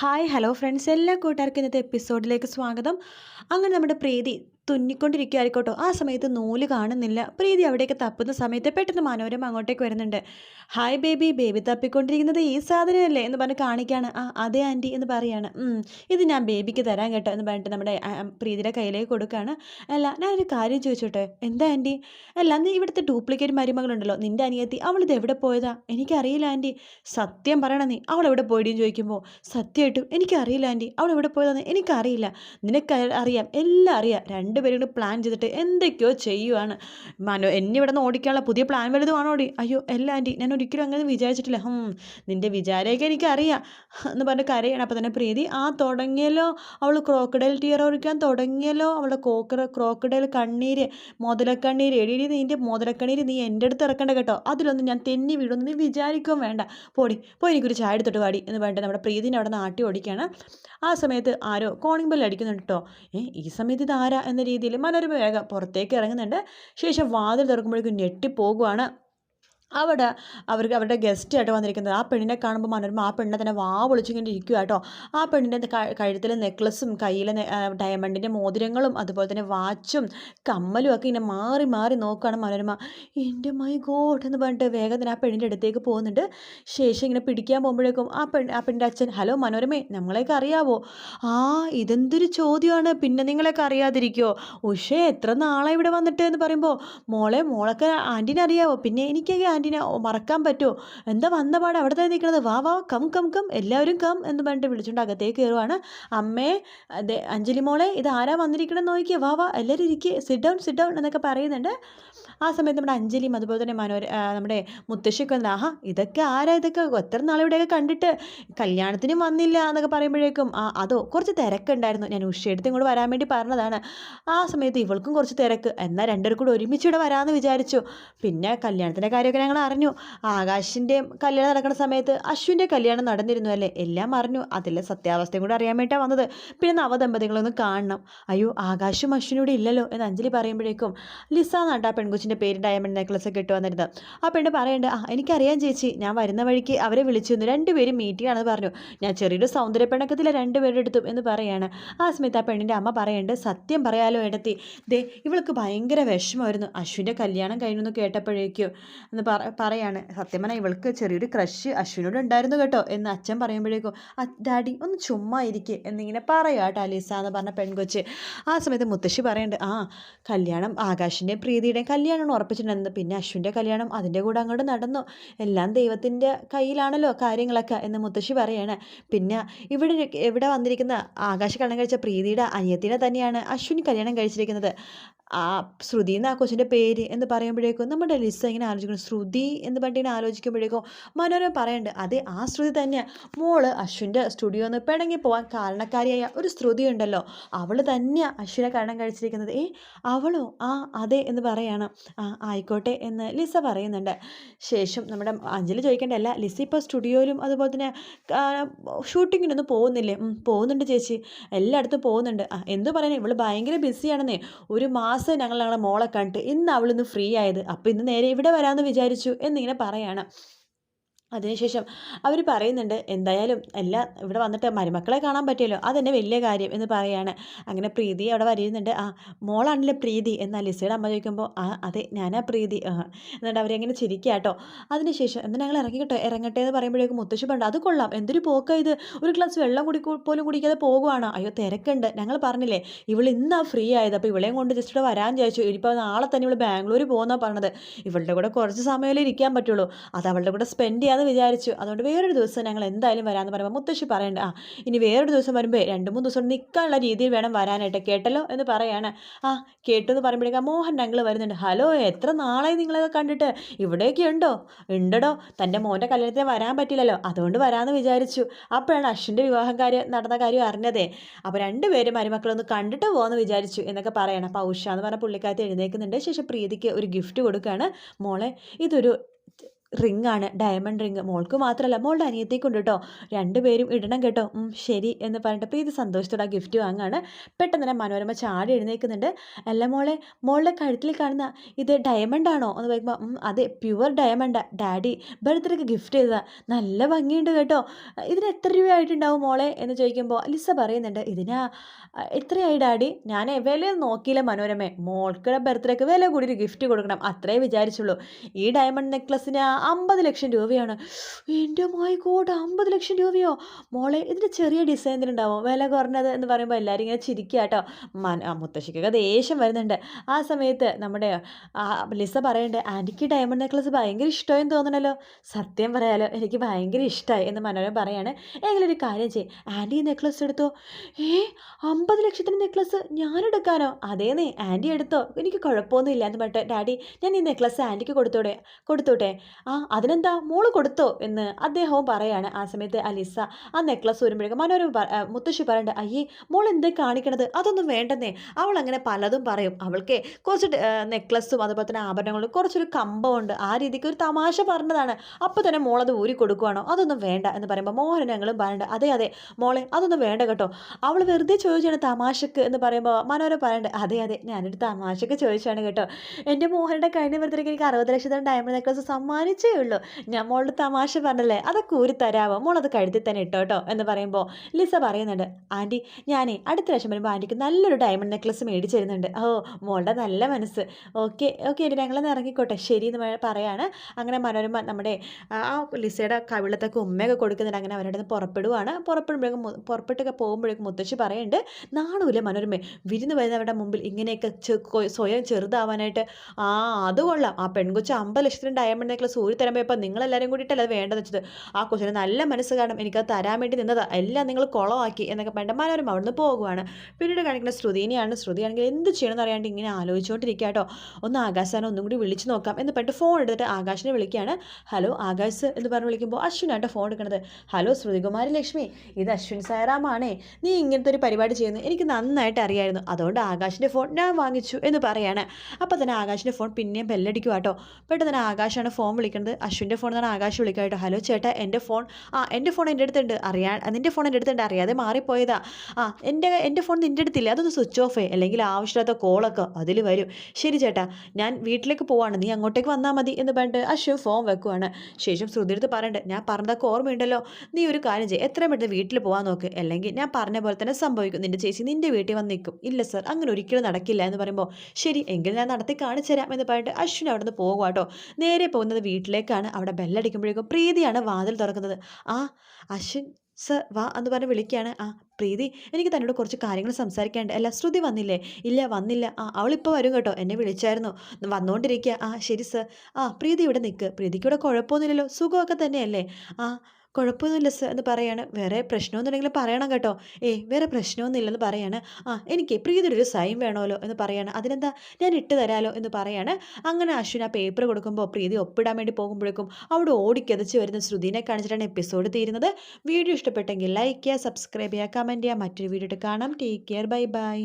Hi hello friends എല്ലാ കൂട്ടുകാർക്കും ഇന്നത്തെ എപ്പിസോഡിലേക്ക് സ്വാഗതം. അങ്ങനെ നമ്മുടെ പ്രീതി തുന്നിക്കൊണ്ടിരിക്കുകയായിരിക്കോട്ടോ. ആ സമയത്ത് നൂൽ കാണുന്നില്ല. പ്രീതി അവിടേക്ക് തപ്പുന്ന സമയത്ത് പെട്ടെന്ന് മനോരമ അങ്ങോട്ടേക്ക് വരുന്നുണ്ട്. ഹായ് ബേബി ബേബി തപ്പിക്കൊണ്ടിരിക്കുന്നത് ഈ സാധനമല്ലേ? എന്ന് പറഞ്ഞ് കാണിക്കുകയാണ് ആ അതെ ആന്റി എന്ന് പറയാണ്. ഇത് ഞാൻ ബേബിക്ക് തരാൻ കേട്ടോ എന്ന് പറഞ്ഞിട്ട് നമ്മുടെ പ്രീതിയുടെ കയ്യിലേക്ക് കൊടുക്കുകയാണ് അല്ല ഞാനൊരു കാര്യം ചോദിച്ചോട്ടെ? എന്താ ആന്റി? അല്ല നീ ഇവിടുത്തെ ഡ്യൂപ്ലിക്കേറ്റ് മരുമകളുണ്ടല്ലോ. നിന്റെ അനിയത്തി അവളിത് എവിടെ പോയതാ? എനിക്കറിയില്ല ആന്റി. സത്യം പറയണം നീ അവൾ എവിടെ പോയിടിയെന്ന് ചോദിക്കുമ്പോൾ സത്യമായിട്ടും എനിക്കറിയില്ല ആന്റി. അവൾ എവിടെ പോയതാന്ന് എനിക്കറിയില്ല. നിനക്ക് അറിയാം എല്ലാം അറിയാം. രണ്ടുപേരും കൂടി പ്ലാൻ ചെയ്തിട്ട് എന്തൊക്കെയോ ചെയ്യുവാണ്. മനോ എന്നെ ഇവിടെ നിന്ന് ഓടിക്കാനുള്ള പുതിയ പ്ലാൻ വലുതുമാണോ ഓടി അയ്യോ അല്ല ആന്റി ഞാൻ ഒരിക്കലും അങ്ങനെ വിചാരിച്ചിട്ടില്ല. ഹും നിന്റെ വിചാരമൊക്കെ എനിക്കറിയാം. എന്ന് പറഞ്ഞ് കരയാണ്. അപ്പോൾ തന്നെ പ്രീതി ആ തുടങ്ങിയല്ലോ. അവൾ ക്രോക്കഡൈൽ ടിയർ ഒഴിക്കാൻ തുടങ്ങിയല്ലോ. അവളുടെ കോക്കർ ക്രോക്കഡൈൽ കണ്ണീര് മുതലക്കണ്ണീര് എഴുതി നിന്റെ മുതലക്കണ്ണീര് നീ എന്റെ അടുത്ത് ഇറക്കണ്ട കേട്ടോ. അതിലൊന്നും ഞാൻ തെന്നി വീടൊന്നും നീ വിചാരിക്കുകയും വേണ്ട. പോടി പോയി എനിക്കൊരു ചായ എടുത്തിട്ട് പാടി എന്ന് പറഞ്ഞിട്ട് നമ്മുടെ പ്രീതിനെ അവിടെ നാട്ടി ഓടിക്കുകയാണ്. ആ സമയത്ത് ആരോ കോണിംഗ് ബെൽ അടിക്കുന്നുണ്ട് കേട്ടോ. ഏ ഈ സമയത്ത് ഇത് ആരാ എന്ന രീതിയിൽ മനോരമ വേഗം പുറത്തേക്ക് ഇറങ്ങുന്നുണ്ട്. ശേഷം വാതിൽ തുറക്കുമ്പോഴേക്കും ഞെട്ടിപ്പോകുവാണ്. അവിടെ അവർക്ക് അവരുടെ ഗസ്റ്റ് ആയിട്ട് വന്നിരിക്കുന്നത്. ആ പെണ്ണിനെ കാണുമ്പോൾ മനോരമ ആ പെണ്ണിനെ തന്നെ വാ വിളിച്ചിങ്ങനെ ഇരിക്കുക കേട്ടോ. ആ പെണ്ണിന്റെ കഴുത്തിലെ നെക്ലസും കയ്യിലെ ഡയമണ്ടിന്റെ മോതിരങ്ങളും അതുപോലെ തന്നെ വാച്ചും കമ്മലും ഒക്കെ ഇങ്ങനെ മാറി മാറി നോക്കുകയാണ് മനോരമ. എന്റെ മൈ ഗോഡ് എന്ന് പറഞ്ഞിട്ട് വേഗം തന്നെ ആ പെണ്ണിന്റെ അടുത്തേക്ക് പോകുന്നുണ്ട്. ശേഷം ഇങ്ങനെ പിടിക്കാൻ പോകുമ്പോഴേക്കും ആ പെണ്ണ് ആ പെണ്ണിന്റെ അച്ഛൻ ഹലോ മനോരമേ നമ്മളെയൊക്കെ അറിയാവോ? ആ ഇതെന്തൊരു ചോദ്യമാണ്. പിന്നെ നിങ്ങളെയൊക്കെ അറിയാതിരിക്കുമോ ഉഷേ എത്ര നാളെ ഇവിടെ വന്നിട്ട്? എന്ന് പറയുമ്പോൾ മോളെ മോളൊക്കെ ആന്റീനെ അറിയാവോ? പിന്നെ എനിക്കൊക്കെ ആന്റീനെ മറക്കാൻ പറ്റുമോ? എന്താ വന്ന പാടെ? അവിടെ തന്നെ നിൽക്കുന്നത് വാ വാ കം കം കം. എല്ലാവരും കം എന്ന് പറഞ്ഞിട്ട് വിളിച്ചുകൊണ്ട് അകത്തേക്ക് കയറുവാണ്. അമ്മേ അതെ അഞ്ജലി മോളെ ഇത് ആരാ വന്നിരിക്കണം നോക്കിയാൽ വാ വാ എല്ലാവരും ഇരിക്കുക സിറ്റ് ഡൗൺ സിറ്റ് ഡൗൺ എന്നൊക്കെ പറയുന്നുണ്ട്. ആ സമയത്ത് നമ്മുടെ അഞ്ജലിയും അതുപോലെ തന്നെ മനോര നമ്മുടെ മുത്തശ്ശിയൊക്കെ വന്ന് ആഹാ ഇതൊക്കെ ആരാ? ഇതൊക്കെ എത്ര നാളിവിടെയൊക്കെ കണ്ടിട്ട് കല്യാണത്തിനും വന്നില്ല എന്നൊക്കെ പറയുമ്പോഴേക്കും ആ അതോ കുറച്ച് തിരക്കുണ്ടായിരുന്നു. ഞാൻ ഉഷയെടുത്ത് ഇങ്ങോട്ട് വരാൻ വേണ്ടി പറഞ്ഞതാണ്. ആ സമയത്ത് ഇവൾക്കും കുറച്ച് തിരക്ക്. എന്നാൽ രണ്ടുപേർക്കൂടെ കൂടെ ഒരുമിച്ച് ഇവിടെ വരാമെന്ന് വിചാരിച്ചു. പിന്നെ കല്യാണത്തിന്റെ കാര്യമൊക്കെ ഞങ്ങൾ അറിഞ്ഞു ആകാശിന്റെ കല്യാണം നടക്കുന്ന സമയത്ത് അശ്വിന്റെ കല്യാണം നടന്നിരുന്നു അല്ലേ? എല്ലാം അറിഞ്ഞു. അതിലെ സത്യാവസ്ഥയും കൂടെ അറിയാൻ വേണ്ടിയാണ് വന്നത്. പിന്നെ നവദമ്പതികളൊന്ന് കാണണം. അയ്യോ ആകാശും അശ്വിനൂടെ ഇല്ലല്ലോ എന്ന് അഞ്ജലി പറയുമ്പോഴേക്കും ലിസ എന്നാണ് ആ പെൺകുച്ചിന്റെ പേര് ഡയമണ്ട് നെക്ലസ് ഒക്കെ ഇട്ട് വന്നിരുന്നത്. ആ പെണ്ണ് പറയണ്ട ആ എനിക്കറിയാം ചേച്ചി. ഞാൻ വരുന്ന വഴിക്ക് അവരെ വിളിച്ചിരുന്നു രണ്ടുപേരും മീറ്റിംഗ് ആണെന്ന് പറഞ്ഞു. ഞാൻ ചെറിയൊരു സൗന്ദര്യ പെണ്ണക്കത്തിലെ രണ്ടുപേരുടെ അടുത്തും എന്ന് പറയാണ്. ആ സമയത്ത് ആ പെണ്ണിന്റെ അമ്മ പറയുന്നുണ്ട് സത്യം പറയാലോ ഇടത്തി ദേ ഇവൾക്ക് ഭയങ്കര വിഷമമായിരുന്നു. അശ്വിന്റെ കല്യാണം കഴിഞ്ഞു എന്ന് കേട്ടപ്പോഴേക്കും എന്ന് പറ പറയാണ്. സത്യം പറഞ്ഞാൽ ഇവൾക്ക് ചെറിയൊരു ക്രഷ് അശ്വിനോട് ഉണ്ടായിരുന്നു കേട്ടോ. എന്ന് അച്ഛൻ പറയുമ്പോഴേക്കും ഡാഡി ഒന്ന് ചുമ്മാ ഇരിക്കുക എന്നിങ്ങനെ പറയുക കേട്ടോ അലീസ എന്ന് പറഞ്ഞ പെൺകൊച്ച്. ആ സമയത്ത് മുത്തശ്ശി പറയുന്നുണ്ട് ആ കല്യാണം ആകാശിന്റെ പ്രീതിയുടെയും കല്യാണമാണ് ഉറപ്പിച്ചിട്ടുണ്ടെന്ന്. പിന്നെ അശ്വിന്റെ കല്യാണം അതിന്റെ കൂടെ അങ്ങോട്ട് നടന്നു. എല്ലാം ദൈവത്തിന്റെ കയ്യിലാണല്ലോ കാര്യങ്ങളൊക്കെ എന്ന് മുത്തശ്ശി പറയാണ്. പിന്നെ ഇവിടെ ഇവിടെ വന്നിരിക്കുന്ന ആകാശ കല്യാണം കഴിച്ച പ്രീതിയുടെ അനിയത്തിനെ തന്നെയാണ് അശ്വിൻ കല്യാണം കഴിച്ചിരിക്കുന്നത്. ആ ശ്രുതി എന്ന ആ കൊച്ചിന്റെ പേര് എന്ന് പറയുമ്പോഴേക്കും നമ്മുടെ ലിസ ഇങ്ങനെ ആലോചിക്കുന്നു ശ്രുതി എന്ന് പറഞ്ഞിട്ട് ആലോചിക്കുമ്പോഴേക്കും മനോരമ പറയുന്നുണ്ട് അതെ ആ ശ്രുതി തന്നെയാണ് മോൾ അശ്വിന്റെ സ്റ്റുഡിയോ ഒന്ന് പിണങ്ങി പോകാൻ കാരണക്കാരിയായ ഒരു ശ്രുതി ഉണ്ടല്ലോ. അവൾ തന്നെയാണ് അശ്വിനെ കാരണം കഴിച്ചിരിക്കുന്നത്. ഏ അവളോ? ആ അതെ എന്ന് പറയാണ്. ആ ആയിക്കോട്ടെ എന്ന് ലിസ പറയുന്നുണ്ട്. ശേഷം നമ്മുടെ അഞ്ജലി ചോദിക്കേണ്ടല്ല ലിസ ഇപ്പോൾ സ്റ്റുഡിയോയിലും അതുപോലെ തന്നെ ഷൂട്ടിങ്ങിനൊന്നും പോകുന്നില്ലേ? പോകുന്നുണ്ട് ചേച്ചി. എല്ലായിടത്തും പോകുന്നുണ്ട്. ആ എന്ത് പറയാൻ ഇവൾ ഭയങ്കര ബിസിയാണെന്നേ. ഒരു മാസം ഞങ്ങൾ ഞങ്ങളുടെ മോളെ കണ്ടിട്ട് ഇന്ന് അവളിന്ന് ഫ്രീ ആയത്. അപ്പോൾ ഇന്ന് നേരെ ഇവിടെ വരാമെന്ന് വിചാരിച്ചു എന്നിങ്ങനെ പറയാണ്. അതിനുശേഷം അവർ പറയുന്നുണ്ട് എന്തായാലും എല്ലാം ഇവിടെ വന്നിട്ട് മരുമക്കളെ കാണാൻ പറ്റിയല്ലോ അതെന്നെ വലിയ കാര്യം എന്ന് പറയാണ്. അങ്ങനെ പ്രീതി അവിടെ വരുന്നുണ്ട് ആ മോളാണല്ലേ പ്രീതി എന്നാൽ ലിസയുടെ അമ്മ ചോദിക്കുമ്പോൾ ആ അതെ ഞാനാ പ്രീതി. എന്നിട്ട് അവരെങ്ങനെ ചിരിക്കുക കേട്ടോ അതിനുശേഷം എന്നാൽ ഞങ്ങൾ ഇറങ്ങിക്കട്ടോ ഇറങ്ങട്ടെ എന്ന് പറയുമ്പോഴേക്കും മുത്തശ്ശി പണ്ട് അത് കൊള്ളാം എന്തൊരു പോക്ക ഇത്? ഒരു ഗ്ലാസ് വെള്ളം കുടി പോലും കുടിക്കാതെ പോകുവാണോ? അയ്യോ തിരക്കുണ്ട് ഞങ്ങൾ പറഞ്ഞില്ലേ ഇവൾ ഇന്നാ ഫ്രീ ആയത് അപ്പോൾ ഇവളെയും കൊണ്ട് ജസ്റ്റ് ഇവിടെ വരാൻ ചോദിച്ചു ഇനിയിപ്പോൾ നാളെ തന്നെ ഇവൾ ബാംഗ്ലൂർ പോകുന്ന പറഞ്ഞത്. ഇവളുടെ കൂടെ കുറച്ച് സമയമല്ലേ ഇരിക്കാൻ പറ്റുള്ളൂ അത് അവളുടെ കൂടെ സ്പെൻഡ് ചെയ്യാമെന്ന് വിചാരിച്ചു. അതുകൊണ്ട് വേറൊരു ദിവസം ഞങ്ങൾ എന്തായാലും വരാമെന്ന് പറയുമ്പോൾ മുത്തശ്ശി പറയണ്ട ആ ഇനി വേറൊരു ദിവസം വരുമ്പോൾ രണ്ട് മൂന്ന് ദിവസം നിൽക്കാനുള്ള രീതിയിൽ വേണം വരാനായിട്ട്. കേട്ടല്ലോ? എന്ന് പറയാണ്. ആ കേട്ടു എന്ന് പറയുമ്പോഴേക്കും മോഹൻ ഞങ്ങൾ വരുന്നുണ്ട്. ഹലോ എത്ര നാളായി നിങ്ങളൊക്കെ കണ്ടിട്ട്? ഇവിടെയൊക്കെ ഉണ്ടോ? ഉണ്ടടോ തന്റെ മോന്റെ കല്യാണത്തിന് വരാൻ പറ്റില്ലല്ലോ. അതുകൊണ്ട് വരാമെന്ന് വിചാരിച്ചു. അപ്പോഴാണ് അശ്വിന്റെ വിവാഹം കാര്യം നടന്ന കാര്യം അറിഞ്ഞതേ. അപ്പോൾ രണ്ടുപേരും മരുമക്കളൊന്ന് കണ്ടിട്ട് പോകാമെന്ന് വിചാരിച്ചു എന്നൊക്കെ പറയണം. അപ്പോൾ ഉഷ എന്ന് പറഞ്ഞ പുള്ളിക്കാരത്തി എഴുന്നേൽക്കുന്നുണ്ട് ശേഷം പ്രീതിക്ക് ഒരു ഗിഫ്റ്റ് കൊടുക്കുകയാണ് മോളെ ഇതൊരു റിംഗ് ആണ് ഡയമണ്ട് റിംഗ് മോൾക്ക് മാത്രമല്ല മോളുടെ അനിയത്തേക്കുണ്ട് കേട്ടോ രണ്ടുപേരും ഇടണം കേട്ടോ. ശരി എന്ന് പറഞ്ഞിട്ട് ഇത് സന്തോഷത്തോടെ ആ ഗിഫ്റ്റ് വാങ്ങാണ്. പെട്ടെന്ന് തന്നെ മനോരമ ചാടി എഴുന്നേൽക്കുന്നുണ്ട്. അല്ല മോളെ മോളുടെ കഴുത്തിൽ കാണുന്ന ഇത് ഡയമണ്ട് ആണോ? എന്ന് പറയുമ്പോൾ അതെ പ്യുവർ ഡയമണ്ട്. ഡാഡി ബർത്ത്ഡേക്ക് ഗിഫ്റ്റ് ചെയ്തതാ. നല്ല ഭംഗിയുണ്ട് കേട്ടോ. ഇതിന് എത്ര രൂപയായിട്ടുണ്ടാവും മോളെ? എന്ന് ചോദിക്കുമ്പോൾ ലിസ പറയുന്നുണ്ട് ഇതിനാ എത്രയായി ഡാഡി? ഞാൻ വില നോക്കിയില്ല മനോരമ. മോൾക്കുടെ ബർത്ത്ഡേക്ക് വില കൂടി ഒരു ഗിഫ്റ്റ് കൊടുക്കണം. അത്രേ വിചാരിച്ചുള്ളൂ. ഈ ഡയമണ്ട് നെക്ലസിന് അമ്പത് ലക്ഷം രൂപയാണ്. എന്റെ മായി ഗോഡ് അമ്പത് ലക്ഷം രൂപയോ? മോളെ ഇതിന് ചെറിയ ഡിസൈനിലുണ്ടാവും വില കുറഞ്ഞത് എന്ന് പറയുമ്പോൾ എല്ലാവരും ഇങ്ങനെ ചിരിക്കുക കേട്ടോ മുത്തശ്ശിക്കൊക്കെ ദേഷ്യം വരുന്നുണ്ട്. ആ സമയത്ത് നമ്മുടെ ലിസ പറയുന്നുണ്ട് ആന്റിക്ക് ഡയമണ്ട് നെക്ലസ് ഭയങ്കര ഇഷ്ടമായെന്ന് തോന്നണല്ലോ. സത്യം പറയാലോ എനിക്ക് ഭയങ്കര ഇഷ്ടമായി എന്ന് മനോരമ പറയാണ്. എങ്കിലും ഒരു കാര്യം ചെയ്യും. ആന്റി നെക്ലസ് എടുത്തോ? ഏ അമ്പത് ലക്ഷത്തിന് നെക്ലസ് ഞാൻ എടുക്കാനോ? അതേന്നേ ആന്റി എടുത്തോ. എനിക്ക് കുഴപ്പമൊന്നുമില്ല. എന്ന് പറഞ്ഞിട്ട് ഡാഡി ഞാൻ ഈ നെക്ലസ് ആന്റിക്ക് കൊടുത്തോടെ കൊടുത്തോട്ടെ. ആ അതിനെന്താ മോൾ കൊടുത്തോ എന്ന് അദ്ദേഹവും പറയാണ് ആ സമയത്ത് അലിസ. ആ നെക്ലസ് വരുമ്പോഴേക്കും മനോരമ മുത്തശ്ശി പറയണ്ട അയ്യേ മോൾ എന്തേ കാണിക്കണത്? അതൊന്നും വേണ്ടെന്നേ. അവൾ അങ്ങനെ പലതും പറയും. അവൾക്ക് കുറച്ച് നെക്ലസും അതുപോലെ തന്നെ ആഭരണങ്ങളും കുറച്ചൊരു കമ്പമുണ്ട്. ആ രീതിക്ക് ഒരു തമാശ പറഞ്ഞതാണ്. അപ്പോൾ തന്നെ മോളത് ഊരി കൊടുക്കുവാണോ? അതൊന്നും വേണ്ട എന്ന് പറയുമ്പോൾ മോഹൻ ഞങ്ങളും പറയണ്ട അതെ അതെ മോളെ അതൊന്നും വേണ്ട കേട്ടോ. അവൾ വെറുതെ ചോദിച്ചാണ് തമാശക്ക് എന്ന് പറയുമ്പോൾ മനോരമ പറയണ്ട അതെ അതെ ഞാനൊരു തമാശക്ക് ചോദിച്ചാണ് കേട്ടോ. എന്റെ മോഹനുടെ കഴിഞ്ഞ വെറുതെ എനിക്ക് അറുപത് ലക്ഷത്തോളം ഡയമണ്ട് നെക്ലസ് സമ്മാനിച്ചേ ഉള്ളൂ. ഞാൻ മോളുടെ തമാശ പറഞ്ഞല്ലേ? അതൊക്കെ ഊരി തരാമോ മോളത് കഴുത്തി തന്നെ ഇട്ടോ കേട്ടോ എന്ന് പറയുമ്പോൾ ലിസ പറയുന്നുണ്ട് ആന്റി ഞാനേ അടുത്ത പ്രാവശ്യം വരുമ്പോൾ ആന്റിക്ക് നല്ലൊരു ഡയമണ്ട് നെക്ലസ് മേടിച്ച് തരുന്നുണ്ട് ഓ മോളുടെ നല്ല മനസ്സ്. ഓക്കെ ഓക്കെ എന്റെ ഞങ്ങളൊന്ന് ഇറങ്ങിക്കോട്ടെ. ശരി എന്ന് പറയാണ്. അങ്ങനെ മനോരമ നമ്മുടെ ആ ലിസയുടെ കവിളത്തൊക്കെ ഉമ്മയൊക്കെ കൊടുക്കുന്നുണ്ട്. അങ്ങനെ അവരുടെ നിന്ന് പുറപ്പെടുവാണ്. പുറപ്പെടുമ്പോഴേക്കും പുറപ്പെട്ടൊക്കെ പോകുമ്പോഴേക്കും മുത്തശ്ശി പറയുന്നുണ്ട് നാണുമില്ല മനോരമ? വിരുന്ന് വരുന്നവരുടെ മുമ്പിൽ ഇങ്ങനെയൊക്കെ സ്വയം ചെറുതാവാനായിട്ട്. ആ അത് കൊള്ളാം. ആ പെൺകൊച്ച് അമ്പത് ലക്ഷത്തിന് ഡയമണ്ട് നെക്ലസ് ഊരി തരുമ്പോൾ ഇപ്പം നിങ്ങളെല്ലാവരും കൂടിയിട്ടല്ല അത് വേണ്ടത് വെച്ചത്. ആ കൊച്ചിന് നല്ല മനസ്സ് കാരണം എനിക്കത് തരാൻ വേണ്ടി നിന്നത്. എല്ലാം നിങ്ങൾ കുളമാക്കി എന്നൊക്കെ മനോരമ അവിടുന്ന് പോകുവാണ്. പിന്നീട് കാണിക്കുന്ന ശ്രുതിനെയാണ്. ശ്രുതിയാണെങ്കിൽ എന്ത് ചെയ്യണമെന്ന് അറിയാണ്ട് ഇങ്ങനെ ആലോചിച്ചുകൊണ്ടിരിക്കുക കേട്ടോ. ഒന്ന് ആകാശാനെ ഒന്നും കൂടി വിളിച്ചു നോക്കാം എന്ന് പറഞ്ഞിട്ട് ഫോൺ എടുത്തിട്ട് ആകാശിനെ വിളിക്കുകയാണ്. ഹലോ ആകാശ് എന്ന് പറഞ്ഞ് വിളിക്കുമ്പോൾ അശ്വിനായിട്ട് ഫോൺ എടുക്കുന്നത് ഹലോ ശ്രുതികുമാരി ലക്ഷ്മി ഇത് അശ്വിൻ സായറാമാണേ. നീ ഇങ്ങനത്തെ ഒരു പരിപാടി ചെയ്യുന്നു എനിക്ക് നന്നായിട്ട് അറിയായിരുന്നു. അതുകൊണ്ട് ആകാശിന്റെ ഫോൺ ഞാൻ വാങ്ങിച്ചു എന്ന് പറയാണ്. അപ്പോൾ തന്നെ ആകാശിന്റെ ഫോൺ പിന്നെയും ബെല്ലടിക്കുക കേട്ടോ പെട്ടെന്ന് തന്നെ ആകാശാണ് ഫോൺ വിളിക്കുന്നത് അശ്വിന്റെ ഫോൺ എന്നാണ് ആകാശ് വിളിക്കായിട്ട്. ഹലോ ചേട്ടാ എന്റെ ഫോൺ ആ എന്റെ ഫോൺ എന്റെ അടുത്തുണ്ട്. അറിയാൻ നിന്റെ ഫോൺ എന്റെ അടുത്തുണ്ട്. അറിയാതെ മാറിപ്പോയതാ. ആ എന്റെ എന്റെ ഫോൺ നിന്റെ അടുത്തില്ല. അതൊന്ന് സ്വിച്ച് ഓഫ് അല്ലെങ്കിൽ ആവശ്യമില്ലാത്ത കോളൊക്കെ അതിൽ വരും. ശരി ചേട്ടാ ഞാൻ വീട്ടിലേക്ക് പോവാണ്. നീ അങ്ങോട്ടേക്ക് വന്നാൽ മതി എന്ന് പറഞ്ഞിട്ട് അശ്വിൻ ഫോൺ വെക്കുവാണ്. ശേഷം ശ്രുതി എടുത്ത് പറയണ്ടേ ഞാൻ പറഞ്ഞതൊക്കെ ഓർമ്മയുണ്ടല്ലോ. നീ ഒരു കാര്യം ചെയ്യും. എത്രയും പെട്ടെന്ന് വീട്ടിൽ പോകാൻ നോക്ക്. അല്ലെങ്കിൽ ഞാൻ പറഞ്ഞ പോലെ തന്നെ സംഭവിക്കും. നിന്റെ ചേച്ചി നിന്റെ വീട്ടിൽ വന്ന് നിൽക്കും. ഇല്ല സർ അങ്ങനെ ഒരിക്കലും നടക്കില്ല എന്ന് പറയുമ്പോൾ ശരി എങ്കിൽ ഞാൻ നടത്തി കാണിച്ചു തരാം എന്ന് പറഞ്ഞിട്ട് അശ്വിൻ അവിടെ നിന്ന് പോകുക കേട്ടോ നേരെ പോകുന്നത് വീട്ടിലേക്കാണ് അവിടെ ബെല്ലടിക്കുമ്പോഴേക്കും പ്രീതിയാണ് വാതിൽ തുറക്കുന്നത്. ആ അശ്വിൻ സർ വാ എന്ന് പറഞ്ഞ് വിളിക്കുകയാണ്. ആ പ്രീതി എനിക്ക് തന്നോട് കുറച്ച് കാര്യങ്ങൾ സംസാരിക്കാണ്ട് അല്ല ശ്രുതി വന്നില്ലേ? ഇല്ല വന്നില്ല. ആ അവളിപ്പോൾ വരും കേട്ടോ. എന്നെ വിളിച്ചായിരുന്നു. വന്നുകൊണ്ടിരിക്കുക ആ ശരി സർ. ആ പ്രീതി ഇവിടെ നിൽക്ക്. പ്രീതിക്ക് ഇവിടെ കുഴപ്പമൊന്നുമില്ലല്ലോ. സുഖമൊക്കെ തന്നെയല്ലേ? ആ കുഴപ്പമൊന്നുമില്ല സർ എന്ന് പറയാണ്. വേറെ പ്രശ്നമൊന്നുമില്ലെങ്കിൽ പറയണം കേട്ടോ. ഏയ് വേറെ പ്രശ്നമൊന്നുമില്ലെന്ന് പറയാണ്. ആ എനിക്ക് പ്രീതിയുടെ സൈൻ വേണമല്ലോ എന്ന് പറയാണ്. അതിനെന്താ? ഞാൻ ഇട്ട് തരാമല്ലോ എന്ന് പറയാണ്. അങ്ങനെ അശ്വിൻ ആ പേപ്പർ കൊടുക്കുമ്പോൾ പ്രീതി ഒപ്പിടാൻ വേണ്ടി പോകുമ്പോഴേക്കും അവിടെ ഓടിക്കതച്ച് വരുന്ന ശ്രുതിനെ കാണിച്ചിട്ടാണ് എപ്പിസോഡ് തീരുന്നത്. വീഡിയോ ഇഷ്ടപ്പെട്ടെങ്കിൽ ലൈക്ക് ചെയ്യുക സബ്സ്ക്രൈബ് ചെയ്യുക കമന്റ് ചെയ്യുക. മറ്റൊരു വീഡിയോ കാണാം. Take care bye bye